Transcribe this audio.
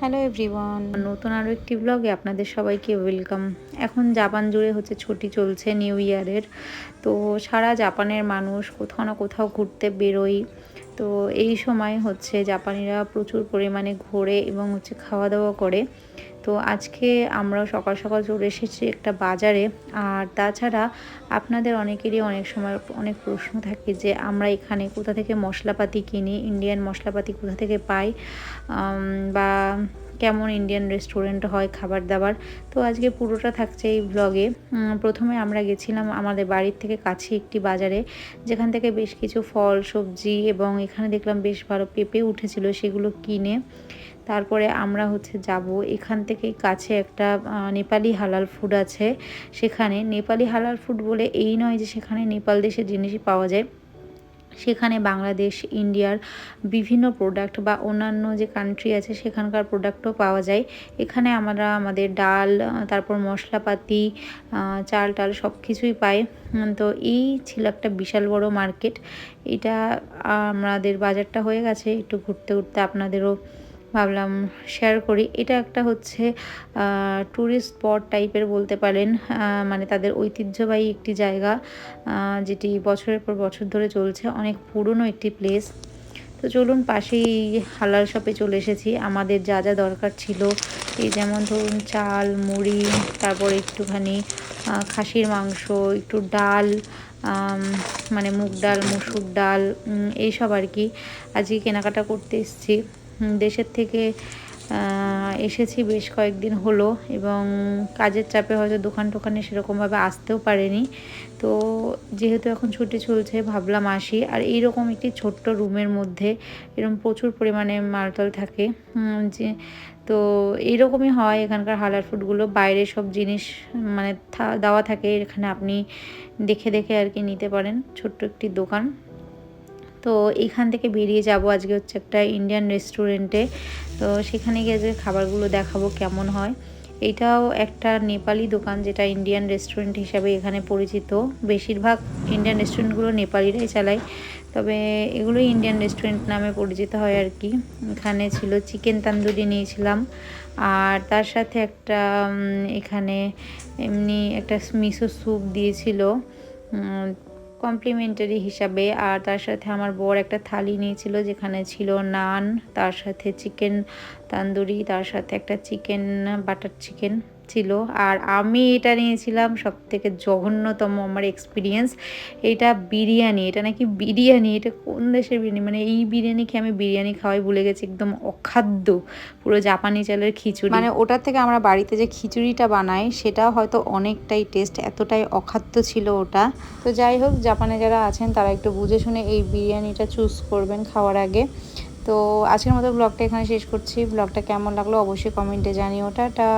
Hello everyone. নতুন আরও একটি ব্লগে আপনাদের সবাইকে ওয়েলকাম এখন জাপান জুড়ে হচ্ছে ছুটি চলছে নিউ ইয়ারের তো সারা জাপানের মানুষ কোথাও না কোথাও ঘুরতে বেরোয় তো এই সময় হচ্ছে জাপানিরা প্রচুর পরিমাণে ঘোরে এবং হচ্ছে খাওয়া দাওয়া করে। তো আজকে আমরা সকাল সকাল চলে এসেছি একটা বাজারে। আর তাছাড়া আপনাদের অনেকেরই অনেক সময় অনেক প্রশ্ন থাকে যে, আমরা এখানে কোথা থেকে মশলাপাতি কিনি? ইন্ডিয়ান মশলাপাতি কোথা থেকে পাই? বা কেমন ইন্ডিয়ান রেস্টুরেন্ট হয় খাবার দাবার তো আজকে পুরোটা থাকছে এই ব্লগে প্রথমে আমরা গেছিলাম আমাদের বাড়ির থেকে কাছে একটি বাজারে, যেখান থেকে বেশ কিছু ফল, সবজি এবং এখানে দেখলাম বেশ ভালো পেঁপে উঠেছিল সেগুলো কিনে। তারপরে আমরা হচ্ছে যাব এখান থেকেই কাছে একটা নেপালি হালাল ফুড আছে। সেখানে নেপালি হালাল ফুড বলে এই নয় যে সেখানে নেপাল দেশের জিনিসই পাওয়া যায়। সেখানে বাংলাদেশ, ইন্ডিয়ার বিভিন্ন প্রোডাক্ট বা অন্যান্য যে কান্ট্রি আছে সেখানকার প্রোডাক্টও পাওয়া যায়। এখানে আমরা আমাদের ডাল, তারপর মশলাপাতি চাল টাল সব কিছুই পাই তো এই ছিল একটা বিশাল বড় মার্কেট এটা আমাদের বাজারটা হয়ে গেছে। একটু ঘুরতে ঘুরতে আপনাদেরও ভাবলাম শেয়ার করি। এটা একটা হচ্ছে ট্যুরিস্ট স্পট টাইপের বলতে পারেন মানে তাদের ঐতিহ্যবাহী একটি জায়গা যেটি বছরের পর বছর ধরে চলছে, অনেক পুরনো একটি প্লেস তো চলুন পাশেই হালাল শপে চলে এসেছি। আমাদের যা যা দরকার ছিল, এই যেমন ধরুন চাল, মুড়ি, তারপর একটুখানি খাসির মাংস, একটু ডাল মানে মুগ ডাল, মুসুর ডাল এইসব আর কি। আজকে কেনাকাটা করতে এসেছি। দেশের থেকে এসেছি বেশ কয়েকদিন হলো এবং কাজের চাপে হয়তো দোকান টোকানে সেরকমভাবে আসতেও পারেনি। তো যেহেতু এখন ছুটি চলছে, ভাবলাম আসি। আর এইরকম একটি ছোট্ট রুমের মধ্যে এরকম প্রচুর পরিমাণে মালটল থাকে। যে, তো এইরকমই হয় এখানকার হালার ফুডগুলো। বাইরে সব জিনিস মানে দেওয়া থাকে। এখানে আপনি দেখে দেখে আর কি নিতে পারেন। ছোট্ট একটি দোকান। তো এখান থেকে বেরিয়ে যাব আজকে হচ্ছে একটা ইন্ডিয়ান রেস্টুরেন্টে তো সেখানে গিয়ে যে খাবারগুলো দেখাবো কেমন হয়। এটাও একটা নেপালি দোকান যেটা ইন্ডিয়ান রেস্টুরেন্ট হিসাবে এখানে পরিচিত। বেশিরভাগ ইন্ডিয়ান রেস্টুরেন্টগুলো নেপালিরাই চালায়। তবে এগুলো ইন্ডিয়ান রেস্টুরেন্ট নামে পরিচিত হয় আর কি। এখানে ছিল চিকেন তান্দুরি নিয়েছিলাম। আর তার সাথে একটা এখানে এমনি একটা মিশো স্যুপ দিয়েছিল। কমপ্লিমেন্টারি হিসাবে, আর তার সাথে আমার বর একটা থালি নিয়েছিল যেখানে ছিল নান, তার সাথে চিকেন তান্দুরি, তার সাথে একটা চিকেন বাটার চিকেন ছিল। আর আমি এটা নিয়েছিলাম সব থেকে জঘন্যতম আমার এক্সপিরিয়েন্স এটা বিরিয়ানি। এটা নাকি বিরিয়ানি? এটা কোন দেশের বিরিয়ানি? মানে এই বিরিয়ানি খেয়ে আমি বিরিয়ানি খাওয়াই ভুলে গেছি, একদম অখাদ্য। পুরো জাপানি চালের খিচুড়ি। মানে ওটার থেকে আমরা বাড়িতে যে খিচুড়িটা বানাই, সেটাও হয়তো অনেকটাই টেস্ট এতটাই অখাদ্য ছিল ওটা। তো যাই হোক, জাপানে যারা আছেন, তারা একটু বুঝে শুনে এই বিরিয়ানিটা চুজ করবেন খাওয়ার আগে। তো আজকের মতো ব্লগটা এখানে শেষ করছি। ব্লগটা কেমন লাগল অবশ্যই কমেন্টে জানিও। টাটা!